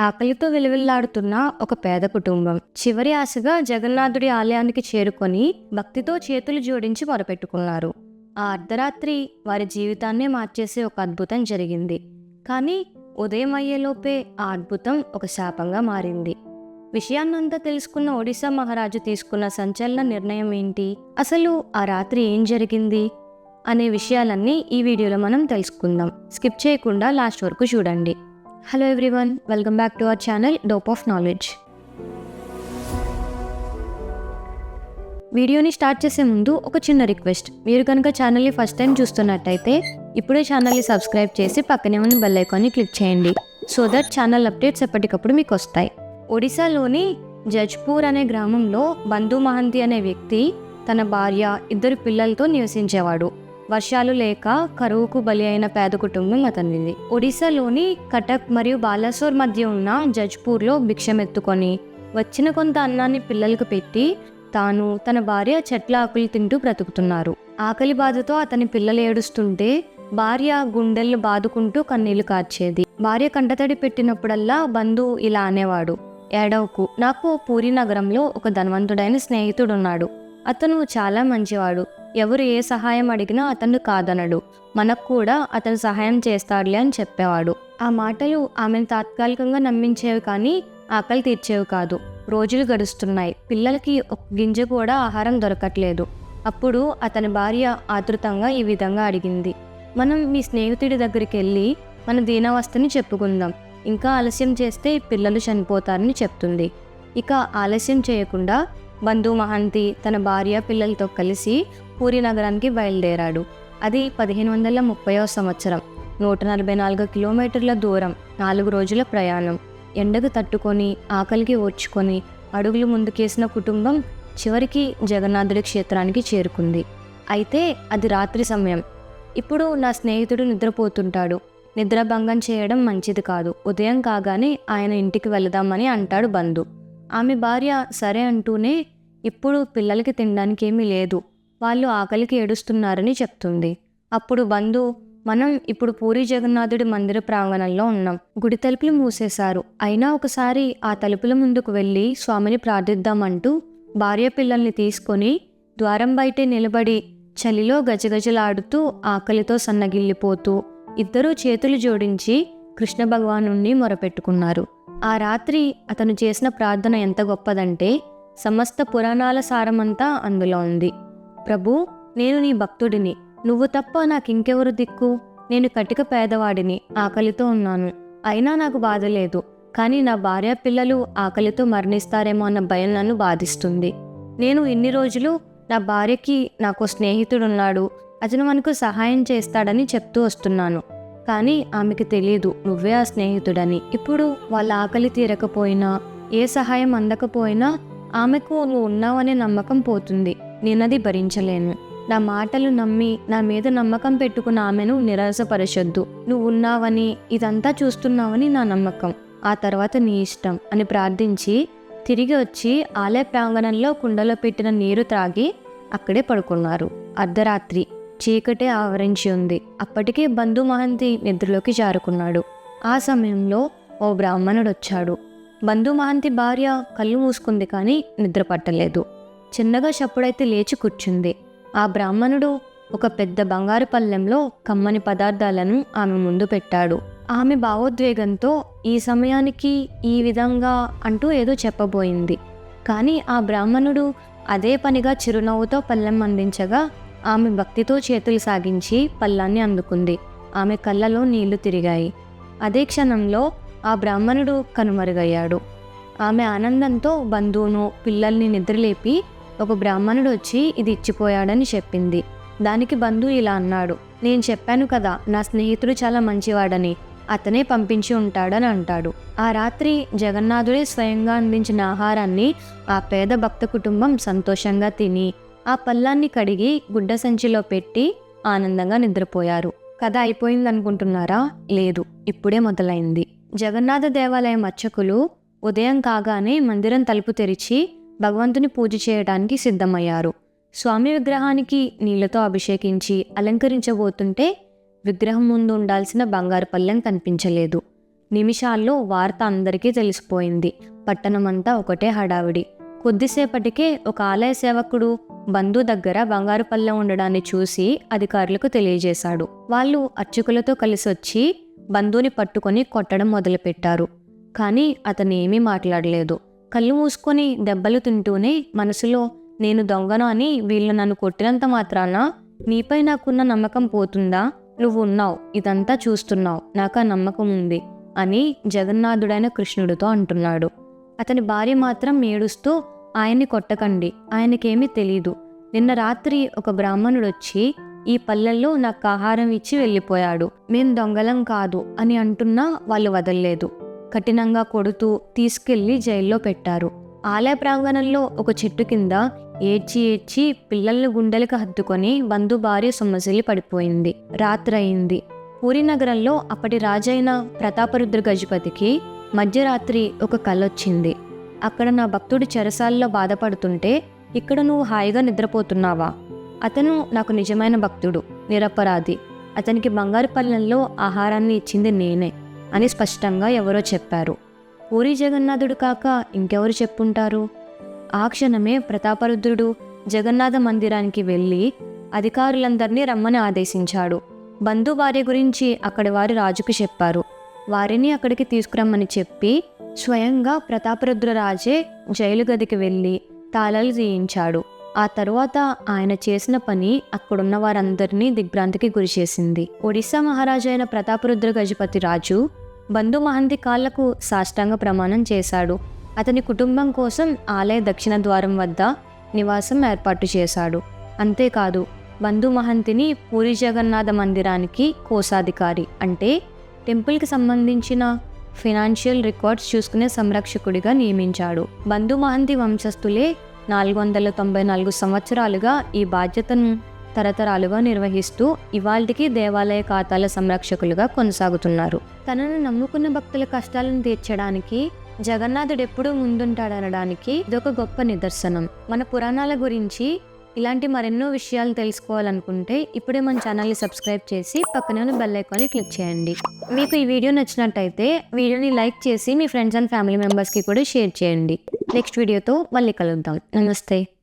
ఆకలితో విలువిల్లాడుతున్న ఒక పేద కుటుంబం. చివరి ఆశగా జగన్నాథుడి ఆలయానికి చేరుకొని భక్తితో చేతులు జోడించి మొరపెట్టుకున్నారు. ఆ అర్ధరాత్రి వారి జీవితాన్నే మార్చేసే ఒక అద్భుతం జరిగింది. కానీ ఉదయం అయ్యేలోపే ఆ అద్భుతం ఒక శాపంగా మారింది. విషయాన్నంతా తెలుసుకున్న ఒడిశా మహారాజు తీసుకున్న సంచలన నిర్ణయం ఏంటి? అసలు ఆ రాత్రి ఏం జరిగింది? అనే విషయాలన్నీ ఈ వీడియోలో మనం తెలుసుకుందాం. స్కిప్ చేయకుండా లాస్ట్ వరకు చూడండి. Hello everyone welcome back to our channel dope of knowledge వీడియోని స్టార్ట్ చేసే ముందు ఒక చిన్న రిక్వెస్ట్. మీరు కనుక ఛానల్ని ఫస్ట్ టైం చూస్తున్నట్టయితే ఇప్పుడే ఛానల్ని సబ్స్క్రైబ్ చేసి పక్కనే ఉన్న బెల్ ఐకాన్ని క్లిక్ చేయండి. సో దట్ ఛానల్ అప్డేట్స్ ఎప్పటికప్పుడు మీకు వస్తాయి. ఒడిశాలోని జజ్పూర్ అనే గ్రామంలో బంధు మహంతి అనే వ్యక్తి తన భార్య ఇద్దరు పిల్లలతో నివసించేవాడు. వర్షాలు లేక కరువుకు బలి అయిన పేద కుటుంబం అతనిది. ఒడిశాలోని కటక్ మరియు బాలాసోర్ మధ్య ఉన్న జజ్పూర్లో భిక్షమెత్తుకొని వచ్చిన కొంత అన్నాన్ని పిల్లలకు పెట్టి తాను తన భార్య చెట్ల ఆకులు తింటూ బ్రతుకుతున్నారు. ఆకలి బాధతో అతని పిల్లలు ఏడుస్తుంటే భార్య గుండెలను బాదుకుంటూ కన్నీళ్ళు కార్చేది. భార్య కంటతడి పెట్టినప్పుడల్లా బంధు ఇలా అనేవాడు ఏడవకు నాకు పూరి నగరంలో ఒక ధనవంతుడైన స్నేహితుడున్నాడు. అతను చాలా మంచివాడు. ఎవరు ఏ సహాయం అడిగినా అతను కాదనడు. మనకు కూడా అతను సహాయం చేస్తాడులే అని చెప్పేవాడు. ఆ మాటలు ఆమెను తాత్కాలికంగా నమ్మించేవి కానీ ఆకలి తీర్చేవి కాదు. రోజులు గడుస్తున్నాయి. పిల్లలకి ఒక గింజ కూడా ఆహారం దొరకట్లేదు. అప్పుడు అతని భార్య ఆతృతంగా ఈ విధంగా అడిగింది. మనం మీ స్నేహితుడి దగ్గరికి వెళ్ళి మన దీనావస్థని చెప్పుకుందాం. ఇంకా ఆలస్యం చేస్తే పిల్లలు చనిపోతారని చెప్తుంది. ఇక ఆలస్యం చేయకుండా బంధు మహంతి తన భార్య పిల్లలతో కలిసి పూరి నగరానికి బయలుదేరాడు. అది పదిహేను వందల ముప్పైవ సంవత్సరం. నూట నలభై నాలుగు కిలోమీటర్ల దూరం నాలుగు రోజుల ప్రయాణం. ఎండకు తట్టుకొని ఆకలికి ఓర్చుకొని అడుగులు ముందుకేసిన కుటుంబం చివరికి జగన్నాథుడి క్షేత్రానికి చేరుకుంది. అయితే అది రాత్రి సమయం. ఇప్పుడు నా స్నేహితుడు నిద్రపోతుంటాడు. నిద్రభంగం చేయడం మంచిది కాదు. ఉదయం కాగానే ఆయన ఇంటికి వెళదామని అంటాడు బంధు. ఆమె భార్య సరే అంటూనే ఇప్పుడు పిల్లలకి తినడానికి ఏమీ లేదు. వాళ్ళు ఆకలికి ఏడుస్తున్నారని చెప్తుంది. అప్పుడు బంధు మనం ఇప్పుడు పూరి జగన్నాథుడి మందిర ప్రాంగణంలో ఉన్నాం. గుడి తలుపులు మూసేశారు. అయినా ఒకసారి ఆ తలుపుల ముందుకు వెళ్ళి స్వామిని ప్రార్థిద్దామంటూ భార్య పిల్లల్ని తీసుకొని ద్వారం బయటే నిలబడి చలిలో గజగజలాడుతూ ఆకలితో సన్నగిల్లిపోతూ ఇద్దరూ చేతులు జోడించి కృష్ణ భగవాను మొరపెట్టుకున్నారు. ఆ రాత్రి అతను చేసిన ప్రార్థన ఎంత గొప్పదంటే సమస్త పురాణాల సారమంతా అందులో ఉంది. ప్రభు నేను నీ భక్తుడిని. నువ్వు తప్ప నాకింకెవరు దిక్కు? నేను కటిక పేదవాడిని ఆకలితో ఉన్నాను. అయినా నాకు బాధ లేదు. కానీ నా భార్య పిల్లలు ఆకలితో మరణిస్తారేమో అన్న భయం నన్ను బాధిస్తుంది. నేను ఇన్ని రోజులు నా భార్యకి నాకు స్నేహితుడున్నాడు. అతను మనకు సహాయం చేస్తాడని చెప్తూ వస్తున్నాను. కానీ ఆమెకి తెలియదు నువ్వే ఆ స్నేహితుడని. ఇప్పుడు వాళ్ళ ఆకలి తీరకపోయినా ఏ సహాయం అందకపోయినా ఆమెకు నువ్వు ఉన్నావనే నమ్మకం పోతుంది. నేనది భరించలేను. నా మాటలు నమ్మి నా మీద నమ్మకం పెట్టుకున్న ఆమెను నిరాశపరచొద్దు. నువ్వు ఉన్నావని ఇదంతా చూస్తున్నావని నా నమ్మకం. ఆ తర్వాత నీ ఇష్టం అని ప్రార్థించి తిరిగి వచ్చి ఆలయ ప్రాంగణంలో కుండలో పెట్టిన నీరు త్రాగి అక్కడే పడుకున్నారు. అర్ధరాత్రి. చీకటే ఆవరించి ఉంది. అప్పటికే బంధు మహంతి నిద్రలోకి జారుకున్నాడు. ఆ సమయంలో ఓ బ్రాహ్మణుడు వచ్చాడు బంధు మహంతి భార్య కళ్ళు మూసుకుంది కానీ నిద్ర పట్టలేదు చిన్నగా చప్పుడైతే లేచి కూర్చుంది. ఆ బ్రాహ్మణుడు ఒక పెద్ద బంగారు పళ్ళెంలో కమ్మని పదార్థాలను ఆమె ముందు పెట్టాడు. ఆమె భావోద్వేగంతో ఈ సమయానికి ఈ విధంగా అంటూ ఏదో చెప్పబోయింది. కానీ ఆ బ్రాహ్మణుడు అదే పనిగా చిరునవ్వుతో పళ్ళెం అందించగా ఆమె భక్తితో చేతులు సాగించి పళ్ళాన్ని అందుకుంది. ఆమె కళ్ళలో నీళ్ళు తిరిగాయి. అదే క్షణంలో ఆ బ్రాహ్మణుడు కనుమరుగయ్యాడు. ఆమె ఆనందంతో బంధువును పిల్లల్ని నిద్రలేపి ఒక బ్రాహ్మణుడు వచ్చి ఇది ఇచ్చిపోయాడని చెప్పింది. దానికి బంధు ఇలా అన్నాడు నేను చెప్పాను కదా నా స్నేహితుడు చాలా మంచివాడని అతనే పంపించి ఉంటాడని అంటాడు. ఆ రాత్రి జగన్నాథుడే స్వయంగా అందించిన ఆహారాన్ని ఆ పేద భక్త కుటుంబం సంతోషంగా తిని ఆ పళ్ళాన్ని కడిగి గుడ్డ సంచిలో పెట్టి ఆనందంగా నిద్రపోయారు. కథ అయిపోయిందనుకుంటున్నారా? లేదు ఇప్పుడే మొదలైంది. జగన్నాథ దేవాలయం అర్చకులు ఉదయం కాగానే మందిరం తలుపు తెరిచి భగవంతుని పూజ చేయడానికి సిద్ధమయ్యారు. స్వామి విగ్రహానికి నీళ్ళతో అభిషేకించి అలంకరించబోతుంటే విగ్రహం ముందు ఉండాల్సిన బంగారు పళ్ళెం కనిపించలేదు. నిమిషాల్లో వార్త అందరికీ తెలిసిపోయింది. పట్టణమంతా ఒకటే హడావిడి. కొద్దిసేపటికే ఒక ఆలయ సేవకుడు బంధు దగ్గర బంగారు పళ్ళెం ఉండడాన్ని చూసి అధికారులకు తెలియజేశాడు. వాళ్ళు అర్చకులతో కలిసి వచ్చి బంధువుని పట్టుకొని కొట్టడం మొదలుపెట్టారు. కానీ అతను ఏమీ మాట్లాడలేదు. కళ్ళు మూసుకొని దెబ్బలు తింటూనే మనసులో నేను దొంగను అని వీళ్ళు నన్ను కొట్టినంత మాత్రాన నీపై నాకున్న నమ్మకం పోతుందా? నువ్వు ఉన్నావు ఇదంతా చూస్తున్నావు నాకు ఆ నమ్మకం ఉంది అని జగన్నాథుడైన కృష్ణుడితో అంటున్నాడు. అతని భార్య మాత్రం ఏడుస్తూ ఆయన్ని కొట్టకండి ఆయనకేమీ తెలీదు. నిన్న రాత్రి ఒక బ్రాహ్మణుడు వచ్చి ఈ పల్లెల్లో నాకు ఆహారం ఇచ్చి వెళ్ళిపోయాడు. మేం దొంగలం కాదు అని అంటున్నా వాళ్ళు వదల్లేదు. కఠినంగా కొడుతూ తీసుకెళ్ళి జైల్లో పెట్టారు. ఆలయ ప్రాంగణంలో ఒక చెట్టు కింద ఏడ్చి ఏడ్చి పిల్లల్ని గుండెలకు హత్తుకొని బంధు భార్య సొమ్మసిల్లి పడిపోయింది. రాత్రయింది. పూరి నగరంలో అప్పటి రాజైన ప్రతాపరుద్ర గజపతికి మధ్యరాత్రి ఒక కలొచ్చింది. అక్కడ నా భక్తుడు చెరసాల్లో బాధపడుతుంటే ఇక్కడ నువ్వు హాయిగా నిద్రపోతున్నావా? అతను నాకు నిజమైన భక్తుడు నిరపరాధి. అతనికి బంగారు పల్లెల్లో ఆహారాన్ని ఇచ్చింది నేనే. అని స్పష్టంగా ఎవరో చెప్పారు. పూరి జగన్నాథుడు కాక ఇంకెవరు చెప్పుంటారు? ఆ క్షణమే ప్రతాపరుద్రుడు జగన్నాథ మందిరానికి వెళ్ళి అధికారులందరినీ రమ్మని ఆదేశించాడు. బంధు భార్య గురించి అక్కడి వారి రాజుకు చెప్పారు. వారిని అక్కడికి తీసుకురమ్మని చెప్పి స్వయంగా ప్రతాపరుద్ర రాజే జైలు గదికి వెళ్ళి తాళాలు తీయించాడు. ఆ తరువాత ఆయన చేసిన పని అక్కడున్న వారందరినీ దిగ్భ్రాంతికి గురిచేసింది ఒడిశా మహారాజు అయిన ప్రతాపరుద్ర గజపతి రాజు బంధు మహంతి కాళ్ళకు సాష్టాంగ ప్రమాణం చేశాడు. అతని కుటుంబం కోసం ఆలయ దక్షిణ ద్వారం వద్ద నివాసం ఏర్పాటు చేశాడు. అంతేకాదు బంధు మహంతిని పూరి జగన్నాథ మందిరానికి కోశాధికారి అంటే టెంపుల్కి సంబంధించిన ఫినాన్షియల్ రికార్డ్స్ చూసుకునే సంరక్షకుడిగా నియమించాడు. బంధు మహంతి వంశస్థులే నాలుగు వందల తొంభై నాలుగు సంవత్సరాలుగా ఈ బాధ్యతను తరతరాలుగా నిర్వహిస్తూ ఇవాల్టికి దేవాలయ ఖాతాల సంరక్షకులుగా కొనసాగుతున్నారు. తనను నమ్ముకున్న భక్తుల కష్టాలను తీర్చడానికి జగన్నాథుడు ఎప్పుడూ ముందుంటాడనడానికి ఇదొక గొప్ప నిదర్శనం. మన పురాణాల గురించి ఇలాంటి మరెన్నో విషయాలు తెలుసుకోవాలనుకుంటే ఇప్పుడే మన ఛానల్ని సబ్స్క్రైబ్ చేసి పక్కనే ఉన్న బెల్ ఐకాన్ని క్లిక్ చేయండి. మీకు ఈ వీడియో నచ్చినట్టయితే వీడియోని లైక్ చేసి మీ ఫ్రెండ్స్ అండ్ ఫ్యామిలీ మెంబర్స్కి కూడా షేర్ చేయండి. నెక్స్ట్ వీడియోతో మళ్ళీ కలుద్దాం. నమస్తే.